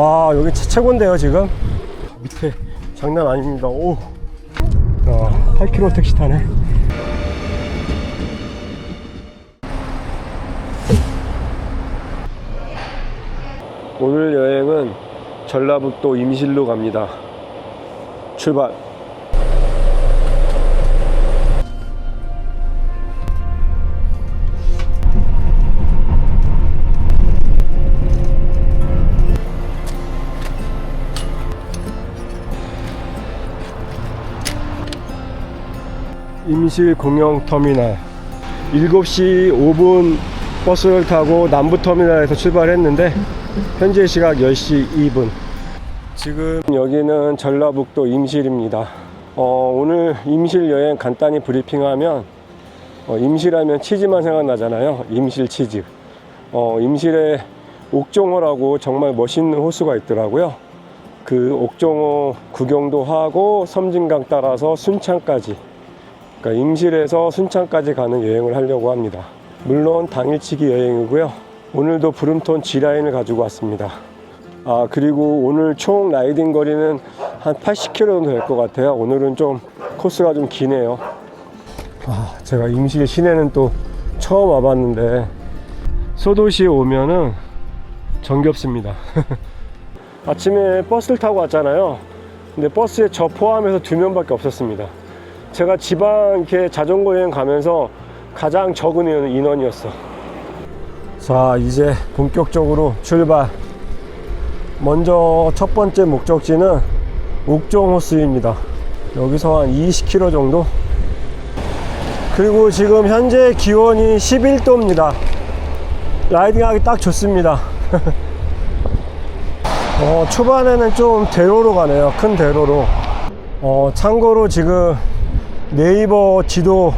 와 여기 최- 최고인데요 지금? 밑에 장난 아닙니다. 오. 야, 8km 택시 타네. 오늘 여행은 전라북도 임실로 갑니다. 출발 임실 공영 터미널. 7시 5분 버스를 타고 남부 터미널에서 출발했는데 현재 시각 10시 2분. 지금 여기는 전라북도 임실입니다. 어, 오늘 임실 여행 간단히 브리핑하면 어, 임실하면 치즈만 생각나잖아요. 임실 치즈. 어, 임실에 옥종호라고 정말 멋있는 호수가 있더라고요. 그 옥종호 구경도 하고 섬진강 따라서 순창까지 그러니까 임실에서 순창까지 가는 여행을 하려고 합니다. 물론 당일치기 여행이고요. 오늘도 브룸톤 G라인을 가지고 왔습니다. 아 그리고 오늘 총 라이딩 거리는 한 80km 정도 될 것 같아요. 오늘은 좀 코스가 좀 기네요. 아 제가 임실 시내는 또 처음 와봤는데 소도시에 오면은 정겹습니다. 아침에 버스를 타고 왔잖아요. 근데 버스에 저 포함해서 두 명밖에 없었습니다. 제가 지방 이렇게 자전거 여행 가면서 가장 적은 인원- 인원이었어. 자, 이제 본격적으로 출발. 먼저 첫 번째 목적지는 옥정호수입니다. 여기서 한 20km 정도. 그리고 지금 현재 기온이 11도입니다. 라이딩하기 딱 좋습니다. 어, 초반에는 좀 대로로 가네요. 큰 대로로. 어, 참고로 지금 네이버 지도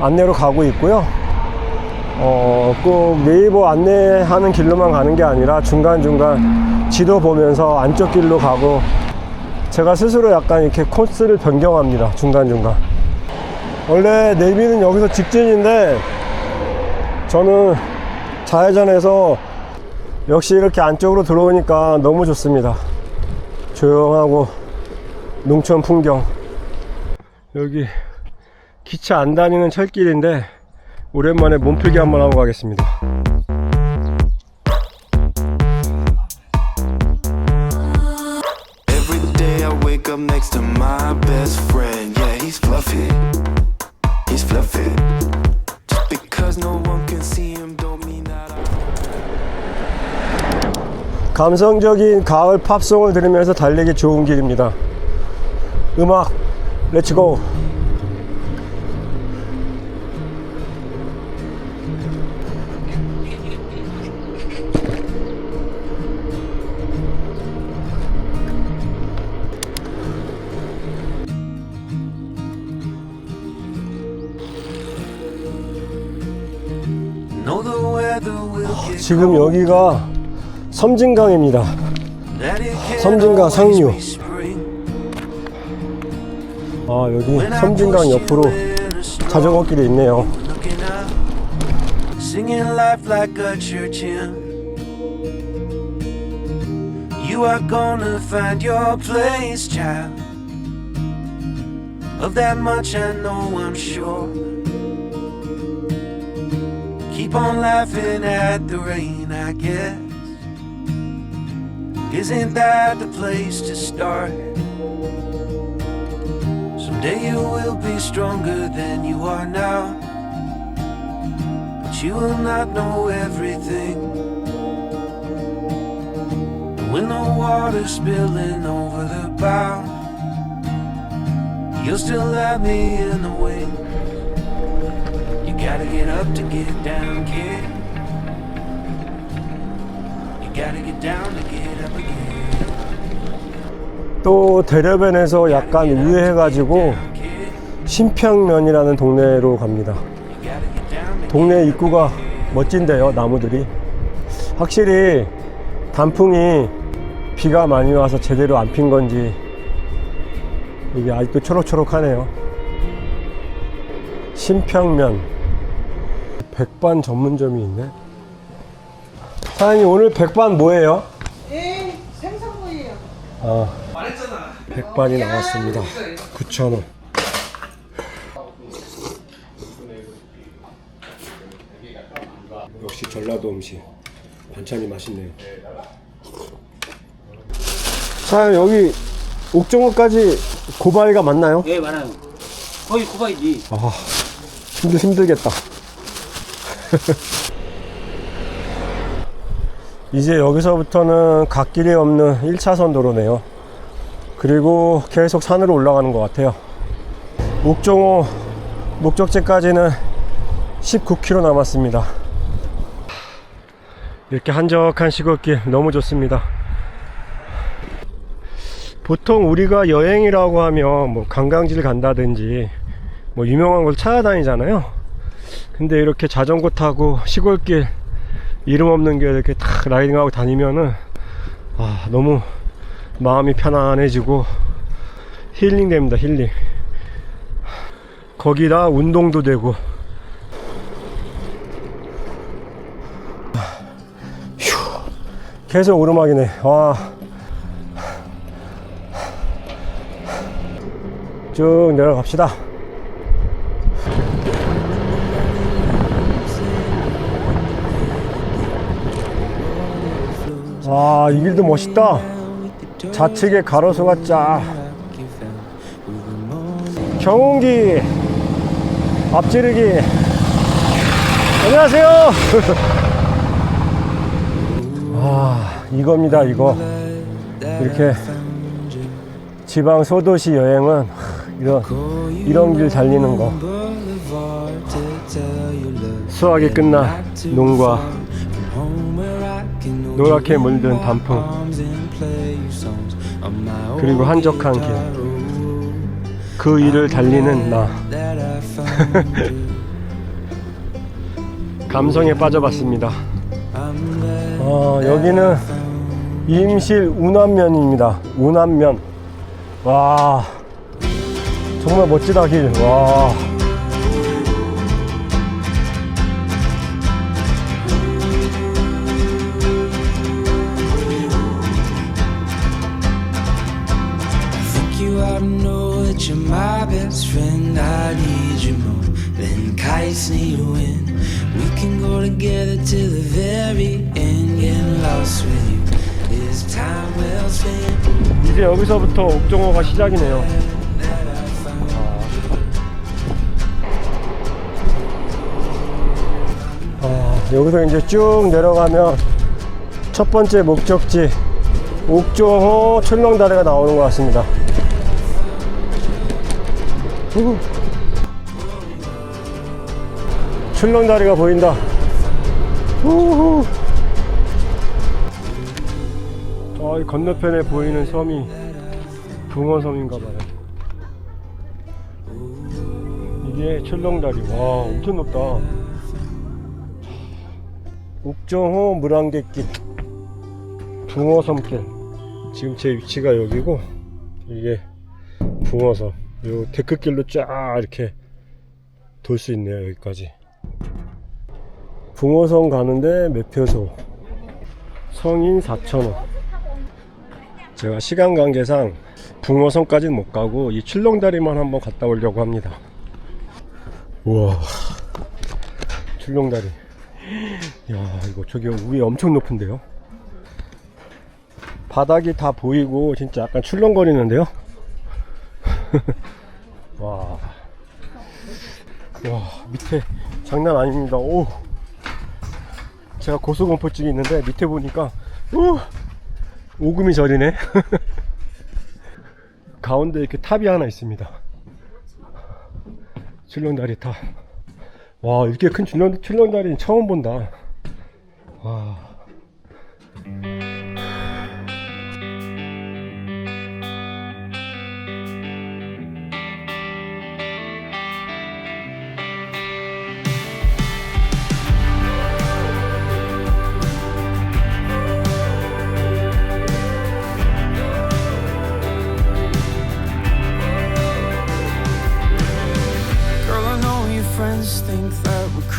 안내로 가고 있고요. 어, 꼭 네이버 안내하는 길로만 가는 게 아니라 중간중간 지도 보면서 안쪽 길로 가고 제가 스스로 약간 이렇게 코스를 변경합니다. 중간중간. 원래 내비는 여기서 직진인데 저는 좌회전해서 역시 이렇게 안쪽으로 들어오니까 너무 좋습니다. 조용하고 농촌 풍경. 여기 기차 안 다니는 철길인데 오랜만에 몸풀기 한번 하고 가겠습니다. 감성적인 가을 팝송을 들으면서 달리기 좋은 길입니다. 음악 렛츠고. 지금 여기가 섬진강입니다. 섬진강 상류. 아 여기 섬진강 옆으로 자전거 길이 있네요. Keep on laughing at the rain, I guess. Isn't that the place to start? Someday you will be stronger than you are now. But you will not know everything. When the water's spilling over the bow, you'll still have me in the wing. Gotta get up to get down, kid. You gotta get down to get up again. 또 대려변에서 약간 우회해가지고 신평면이라는 동네로 갑니다. 동네 입구가 멋진데요, 나무들이. 확실히 단풍이 비가 많이 와서 제대로 안 핀 건지 이게 아직도 초록초록하네요. 신평면 백반 전문점이 있네. 사장님 오늘 백반 뭐예요? 예, 생선 아, 백반이 나왔습니다. 9,000원. 역시 전라도 음식. 반찬이 맛있네요. 자, 여기 옥정호까지 고바위가 맞나요? 예, 많아요. 거의 고바이지. 아, 힘들, 힘들겠다. 이제 여기서부터는 갓길이 없는 1차선 도로네요. 그리고 계속 산으로 올라가는 것 같아요. 옥종호 목적지까지는 19km 남았습니다. 이렇게 한적한 시골길 너무 좋습니다. 보통 우리가 여행이라고 하면 뭐 관광지를 간다든지 뭐 유명한 곳 찾아다니잖아요. 근데 이렇게 자전거 타고 시골길 이름 없는 길 이렇게 탁 라이딩하고 다니면은 아 너무 마음이 편안해지고 힐링 됩니다 힐링. 거기다 운동도 되고. 휴, 계속 오르막이네. 와. 쭉 내려갑시다. 아, 이 길도 멋있다. 좌측에 가로수가 쫙. 경운기, 앞지르기. 안녕하세요. 아, 이겁니다, 이거. 이렇게 지방 소도시 여행은 이런 이런 길 달리는 거 수확이 끝나 농과 노랗게 물든 단풍. 그리고 한적한 길. 그 일을 달리는 나. 감성에 빠져봤습니다. 어, 여기는 임실 운암면입니다. 운암면. 와 정말 멋지다 길. 와. To know that you're my best friend. I need you more than kites need wind. We can go together to the very end. Getting lost with you is time well spent. 이제 여기서부터 옥정호가 시작이네요. 아, 여기서 이제 쭉 내려가면 첫 번째 목적지 옥정호 출렁다리가 나오는 것 같습니다. 후. 출렁다리가 보인다. 우후. 아, 이 건너편에 보이는 섬이 붕어섬인가 봐요. 이게 출렁다리. 와, 엄청 높다. 옥정호 물안개길. 붕어섬길. 지금 제 위치가 여기고, 이게 붕어섬. 요 데크길로 쫙 이렇게 돌 수 있네요, 여기까지. 붕어섬 가는데 매표소. 성인 4,000원. 제가 시간 관계상 붕어섬까지는 못 가고 이 출렁다리만 한번 갔다 오려고 합니다. 우와, 출렁다리. 야, 이거 저기 위에 엄청 높은데요? 바닥이 다 보이고 진짜 약간 출렁거리는데요? 와, 와 밑에 장난 아닙니다. 오, 제가 고소공포증이 있는데 밑에 보니까 오, 오금이 저리네. 가운데 이렇게 탑이 하나 있습니다. 출렁다리 탑. 와, 이렇게 큰 출렁, 출렁다리는 처음 본다. 와.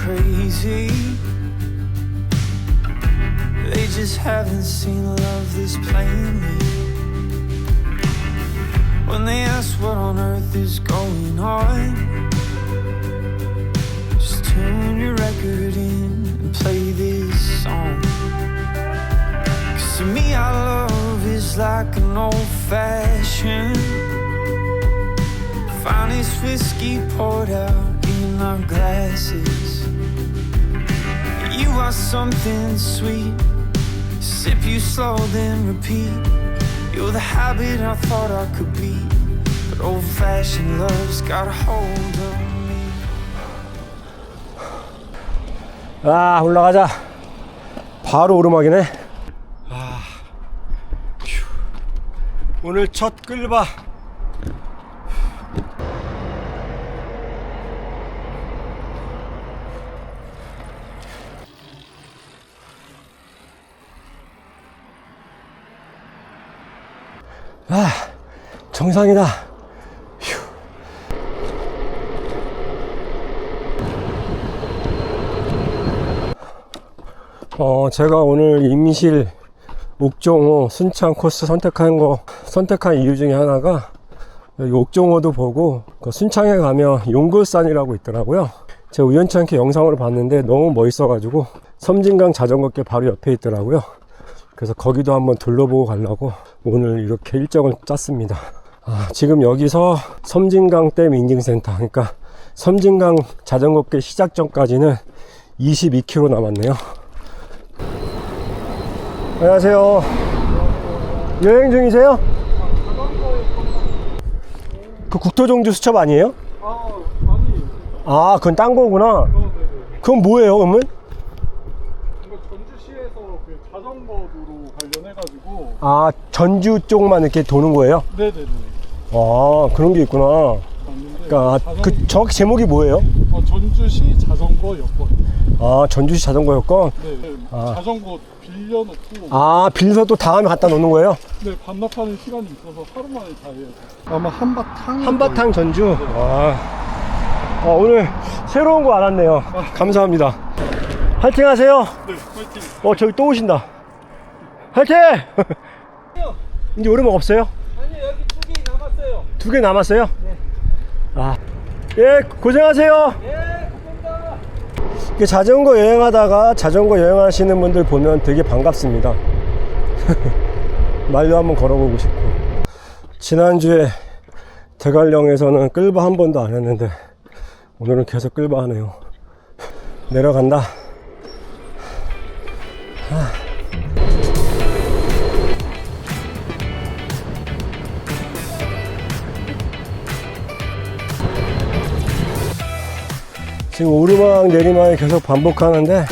Crazy. They just haven't seen love this plainly. when they ask what on earth is going on. Just tune your record in and play this song. Cause to me, our love is like an old fashioned. Finest whiskey poured out in our glasses. Are something sweet. Sip you slow, then repeat. You're the habit I thought I could be. But old fashioned love's got a hold of me. 아 올라가자 바로 오르막이네 아, 휴. 오늘 첫 끌바 아 정상이다 휴. 어, 제가 오늘 임실, 옥종호, 순창 코스 선택한 거, 선택한 이유 중에 하나가 여기 옥종호도 보고 그 순창에 가면 용굴산이라고 있더라고요. 제가 우연찮게 영상으로 봤는데 너무 멋있어가지고 섬진강 자전거길 바로 옆에 있더라고요. 그래서 거기도 한번 둘러보고 가려고 오늘 이렇게 일정을 짰습니다. 아, 지금 여기서 섬진강 댐 인증센터, 그러니까 섬진강 자전거길 시작점까지는 22km 남았네요. 안녕하세요. 여행 중이세요? 그 국토종주 수첩 아니에요? 아, 그건 딴 거구나. 그건 뭐예요, 그러면? 전주시에서 그 자전거 도로 관련해가지고 아, 전주 쪽만 이렇게 도는 거예요? 네네네 아, 그런 게 있구나. 맞는데 그러니까 자전- 그 정확히 제목이 뭐예요? 어, 전주시 자전거 여권 아, 전주시 자전거 여권? 네, 네. 아. 자전거 빌려놓고 아, 빌려서 또 다음에 갖다 놓는 거예요? 네, 반납하는 시간이 있어서 하루 만에 다 해야 돼 아마 한바탕 한바탕 전주. 와. 아, 오늘 새로운 거 알았네요. 감사합니다. 화이팅 하세요. 네 파이팅 어, 저기 또 오신다. 화이팅! 이제 오르막 없어요? 아니요 여기 두 개 남았어요. 두 개 남았어요? 아. 예, 고생하세요. 예, 감사합니다. 자전거 여행하다가 자전거 여행하시는 분들 보면 되게 반갑습니다. 말도 한번 걸어보고 싶고. 지난주에 대관령에서는 끌바 한 번도 안 했는데 오늘은 계속 끌바 하네요. 내려간다. 지금 오르막 내리막이 계속 반복하는데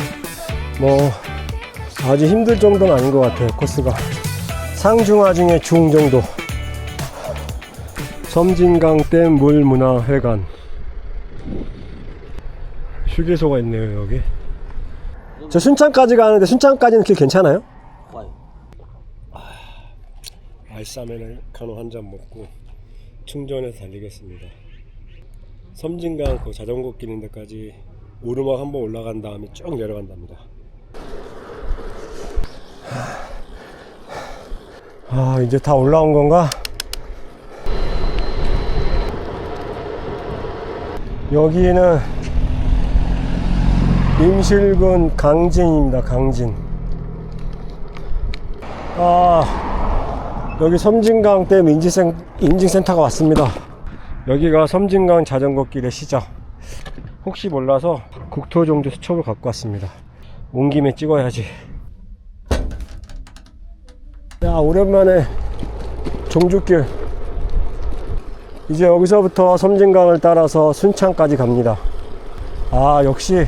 뭐 아주 힘들 정도는 아닌 것 같아요 코스가 상중하 중에 중 정도 섬진강댐 물문화회관 휴게소가 있네요 여기 저 순창까지 가는데 순창까지는 길 괜찮아요? 좋아요. 알싸메리카노 한잔 먹고 충전해서 달리겠습니다. 섬진강 그 자전거 끼는 데까지 오르막 한번 올라간 다음에 쭉 내려간답니다. 아 이제 다 올라온 건가? 여기는 임실군 강진입니다. 강진. 아 여기 섬진강 댐 인증센, 인증센터가 왔습니다. 여기가 섬진강 자전거길의 시작. 혹시 몰라서 국토종주 수첩을 갖고 왔습니다. 온 김에 찍어야지. 야, 오랜만에 종주길. 이제 여기서부터 섬진강을 따라서 순창까지 갑니다. 아, 역시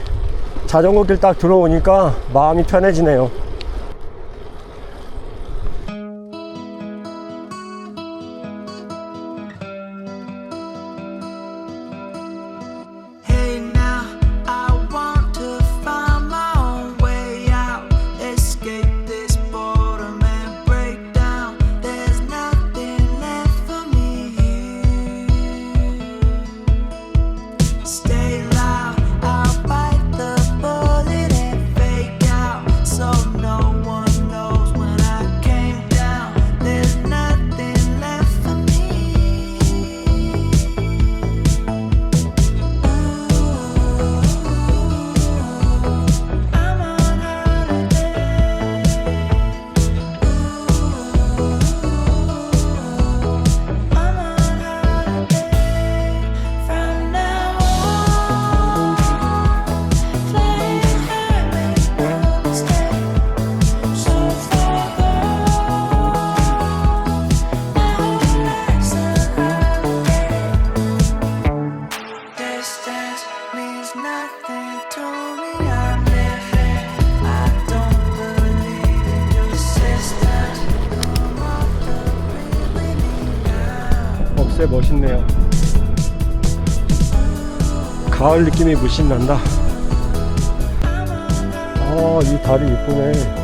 자전거길 딱 들어오니까 마음이 편해지네요. 가을 느낌이 물씬 난다. 아, 이 다리 이쁘네.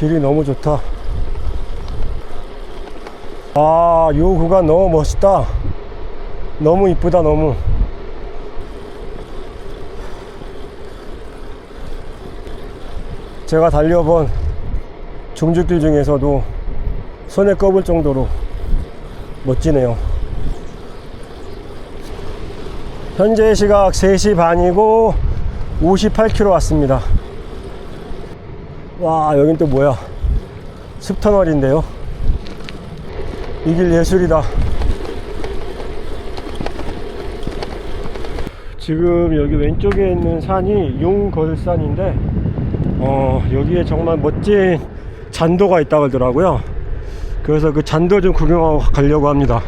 길이 너무 좋다. 아, 요 구간 너무 멋있다. 너무 이쁘다, 너무. 제가 달려본 종주길 중에서도 손에 꼽을 정도로 멋지네요. 현재 시각 3시 반이고 58km 왔습니다. 와 여긴 또 뭐야? 숲터널인데요. 이 길 예술이다. 지금 여기 왼쪽에 있는 산이 용걸산인데 어 여기에 정말 멋진 잔도가 있다고 하더라고요. 그래서 그 잔도 좀 구경하고 가려고 합니다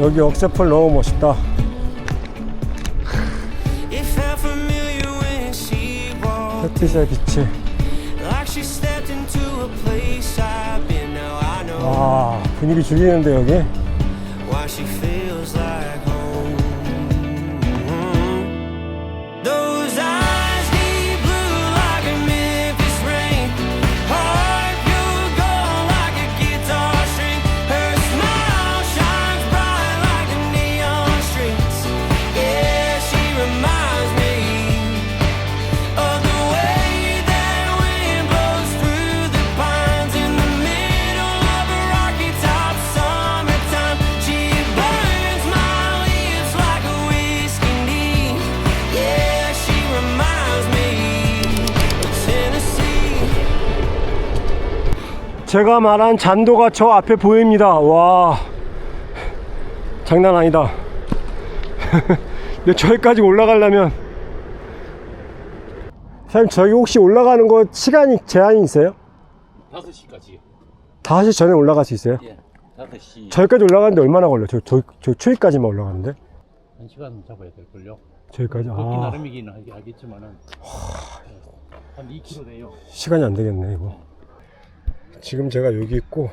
여기 억새풀 너무 멋있다. 햇빛의 빛이 와 분위기 죽이는데 여기 제가 말한 잔도가 저 앞에 보입니다. 와, 장난 아니다. 근데 저기까지 올라가려면, 사장님, 저기 혹시 올라가는 거 시간이 제한이 있어요? 5시까지요. 5시 전에 올라갈 수 있어요? 예. 5시 저기까지 올라가는데 얼마나 걸려요? 저, 저, 저 추위까지만 올라가는데? 1시간 잡아야 될걸요. 저기까지? 걷기 아, 나름이긴 하겠- 하겠지만은 한 2km 돼요. 시간이 안 되겠네, 이거. 지금 제가 여기 있고,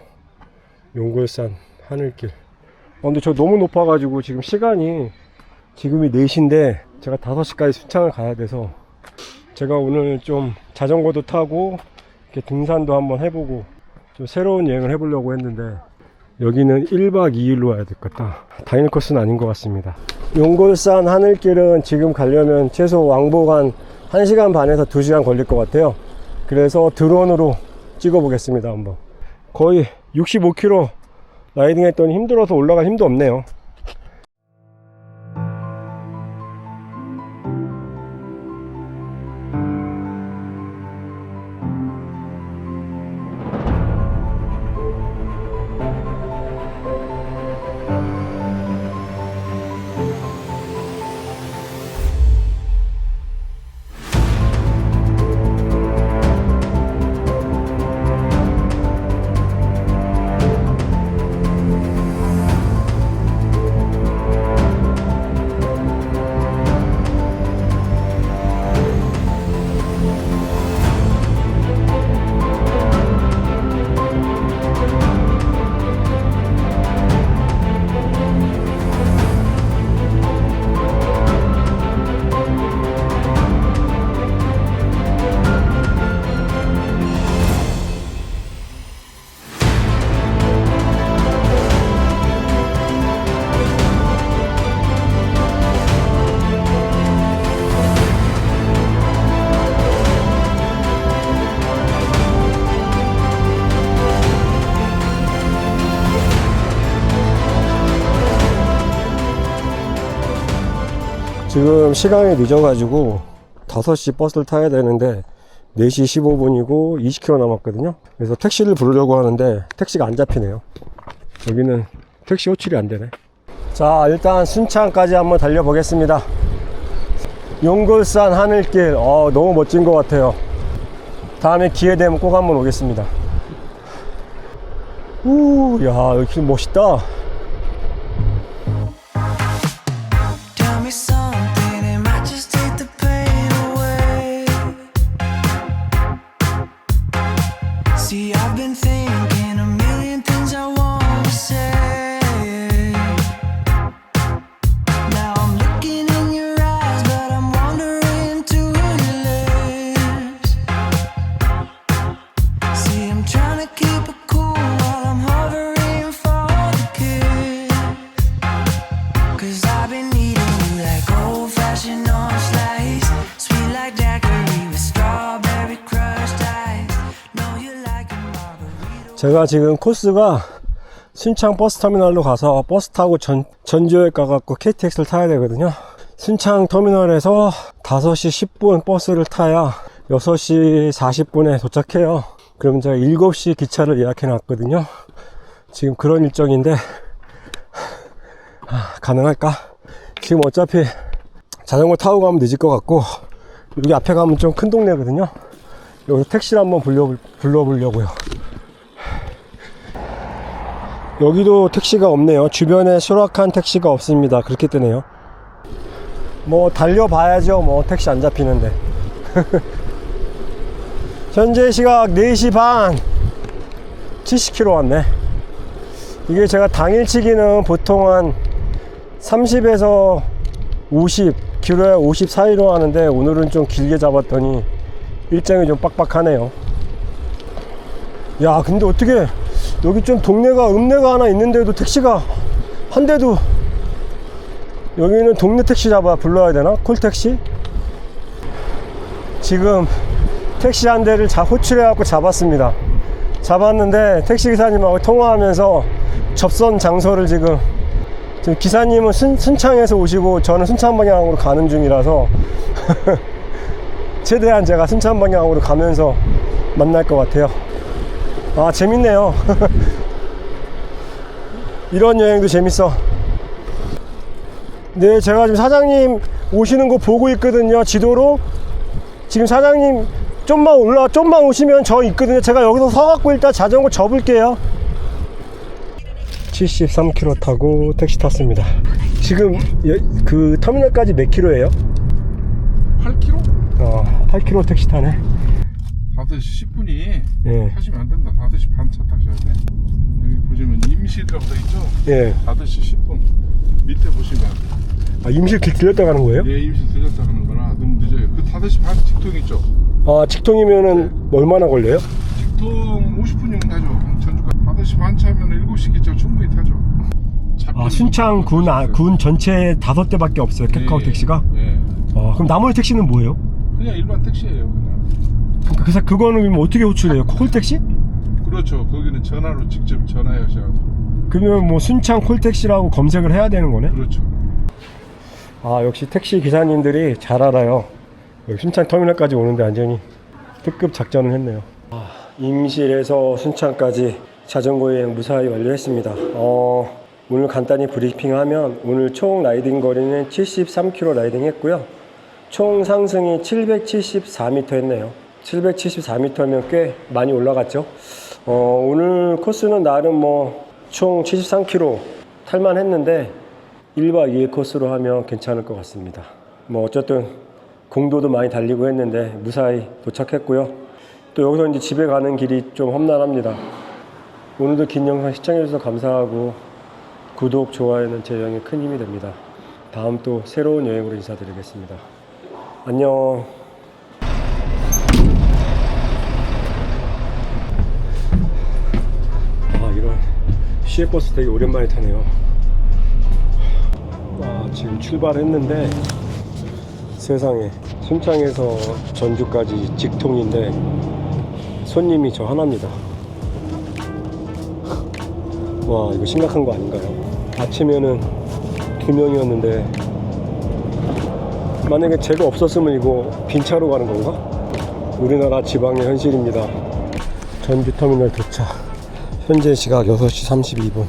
용골산 하늘길. 어, 근데 저 너무 높아가지고 지금 시간이 지금이 4시인데 제가 5시까지 순창을 가야 돼서 제가 오늘 좀 자전거도 타고 이렇게 등산도 한번 해보고 좀 새로운 여행을 해보려고 했는데 여기는 1박 2일로 와야 될 것 같다. 다이닝 코스는 아닌 것 같습니다. 용골산 하늘길은 지금 가려면 최소 왕복 한 1시간 반에서 2시간 걸릴 것 같아요. 그래서 드론으로 찍어 보겠습니다. 한번. 거의 65km 라이딩 했더니 힘들어서 올라갈 힘도 없네요. 지금 시간이 늦어가지고 5시 버스를 타야 되는데 4시 15분이고 20km 남았거든요. 그래서 택시를 부르려고 하는데 택시가 안 잡히네요. 여기는 택시 호출이 안 되네. 자, 일단 순창까지 한번 달려보겠습니다. 용골산 하늘길, 어, 너무 멋진 것 같아요. 다음에 기회 되면 꼭 한번 오겠습니다. 우, 야, 여기 길 멋있다. 제가 지금 코스가 순창 버스터미널로 가서 버스 타고 전, 전주에 가갖고 KTX를 타야 되거든요. 순창 터미널에서 5시 10분 버스를 타야 6시 40분에 도착해요. 그럼 제가 7시 기차를 예약해 놨거든요. 지금 그런 일정인데, 아, 가능할까? 지금 어차피 자전거 타고 가면 늦을 것 같고, 여기 앞에 가면 좀 큰 동네거든요. 여기서 택시를 한번 불러, 불러보려고요. 여기도 택시가 없네요. 주변에 수락한 택시가 없습니다. 그렇게 뜨네요. 뭐 달려봐야죠. 뭐 택시 안 잡히는데. 현재 시각 4시 반 70km 왔네. 이게 제가 당일치기는 보통 한 30에서 50 km에 50 사이로 하는데 오늘은 좀 길게 잡았더니 일정이 좀 빡빡하네요. 야 근데 어떻게 여기 좀 동네가 읍내가 하나 있는데도 택시가 한 대도 여기는 동네 택시 잡아 불러야 되나? 콜택시? 지금 택시 한 대를 자 호출해 갖고 잡았습니다. 잡았는데 택시 기사님하고 통화하면서 접선 장소를 지금 기사님은 순, 순창에서 오시고 저는 순창 방향으로 가는 중이라서 최대한 제가 순창 방향으로 가면서 만날 것 같아요. 아 재밌네요. 이런 여행도 재밌어. 네 제가 지금 사장님 오시는 거 보고 있거든요 지도로. 지금 사장님 좀만 올라 좀만 오시면 저 있거든요. 제가 여기서 서갖고 일단 자전거 접을게요 73km 타고 택시 탔습니다 지금 여- 그 터미널까지 몇 킬로예요? 8km? 어 8km 택시 타네 5시 10분이 예. 타시면 안 된다. 5시 반 차 타셔야 돼. 여기 보시면 임실이라고 돼 있죠? 예. 5시 10분. 밑에 보시면 아 임실 길 들렸다 가는 거예요? 예, 임실 들렸다 가는 거라 너무 늦어요. 그 5시 반 직통 있죠? 아 직통이면은 얼마나 걸려요? 직통 50분이면 타죠. 전주까지. 5시 반 차면 7시 기차 충분히 타죠. 아 순창 군, 아, 군 전체에 다섯 대밖에 없어요 캣카우 택시가 예. 아, 그럼 나머지 택시는 뭐예요? 그냥 일반 택시예요, 그냥. 그래서 그거는 그럼 어떻게 호출해요? 콜택시? 그렇죠. 거기는 전화로 직접 전화하셔. 그러면 뭐 순창 콜택시라고 검색을 해야 되는 거네? 그렇죠. 아 역시 택시 기사님들이 잘 알아요 순창 터미널까지 오는데 완전히 특급 작전을 했네요 아, 임실에서 순창까지 자전거 여행 무사히 완료했습니다 어, 오늘 간단히 브리핑하면 오늘 총 라이딩 거리는 73km 라이딩 했고요 총 상승이 774m 했네요 774m면 꽤 많이 올라갔죠 어, 오늘 코스는 나름 뭐 총 73km 탈만 했는데 1박 2일 코스로 하면 괜찮을 것 같습니다. 뭐 어쨌든 공도도 많이 달리고 했는데 무사히 도착했고요. 또 여기서 이제 집에 가는 길이 좀 험난합니다. 오늘도 긴 영상 시청해주셔서 감사하고 구독, 좋아요는 제 여행에 큰 힘이 됩니다. 다음 또 새로운 여행으로 인사드리겠습니다. 안녕. 아 이런 시외버스 되게 오랜만에 타네요. 와, 지금 출발했는데 세상에 순창에서 전주까지 직통인데 손님이 저 하나입니다. 와 이거 심각한 거 아닌가요? 아침에는 두 명이었는데 만약에 제가 없었으면 이거 빈 차로 가는 건가? 우리나라 지방의 현실입니다. 전주 터미널 도착. 현재 시각 6시 32분.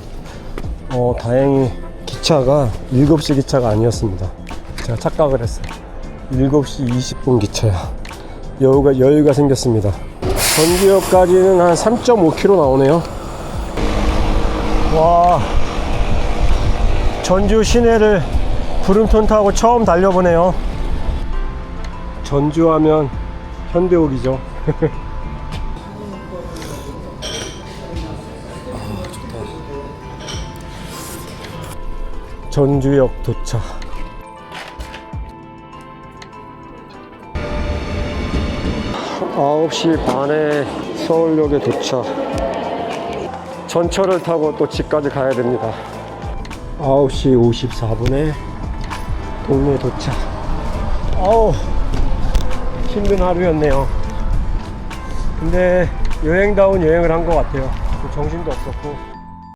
어, 다행히 기차가 7시 기차가 아니었습니다. 제가 착각을 했어요. 7시 20분 기차야. 여유가, 여유가 생겼습니다. 전주역까지는 한 3.5km 나오네요. 와, 전주 시내를 구름톤 타고 처음 달려보네요. 전주하면 현대옥이죠. 전주역 도착. 아홉 시 반에 서울역에 도착. 전철을 타고 또 집까지 가야 됩니다. 9시 54분에 동네 도착. 어우, 힘든 하루였네요. 근데 여행다운 여행을 한 것 같아요. 정신도 없었고.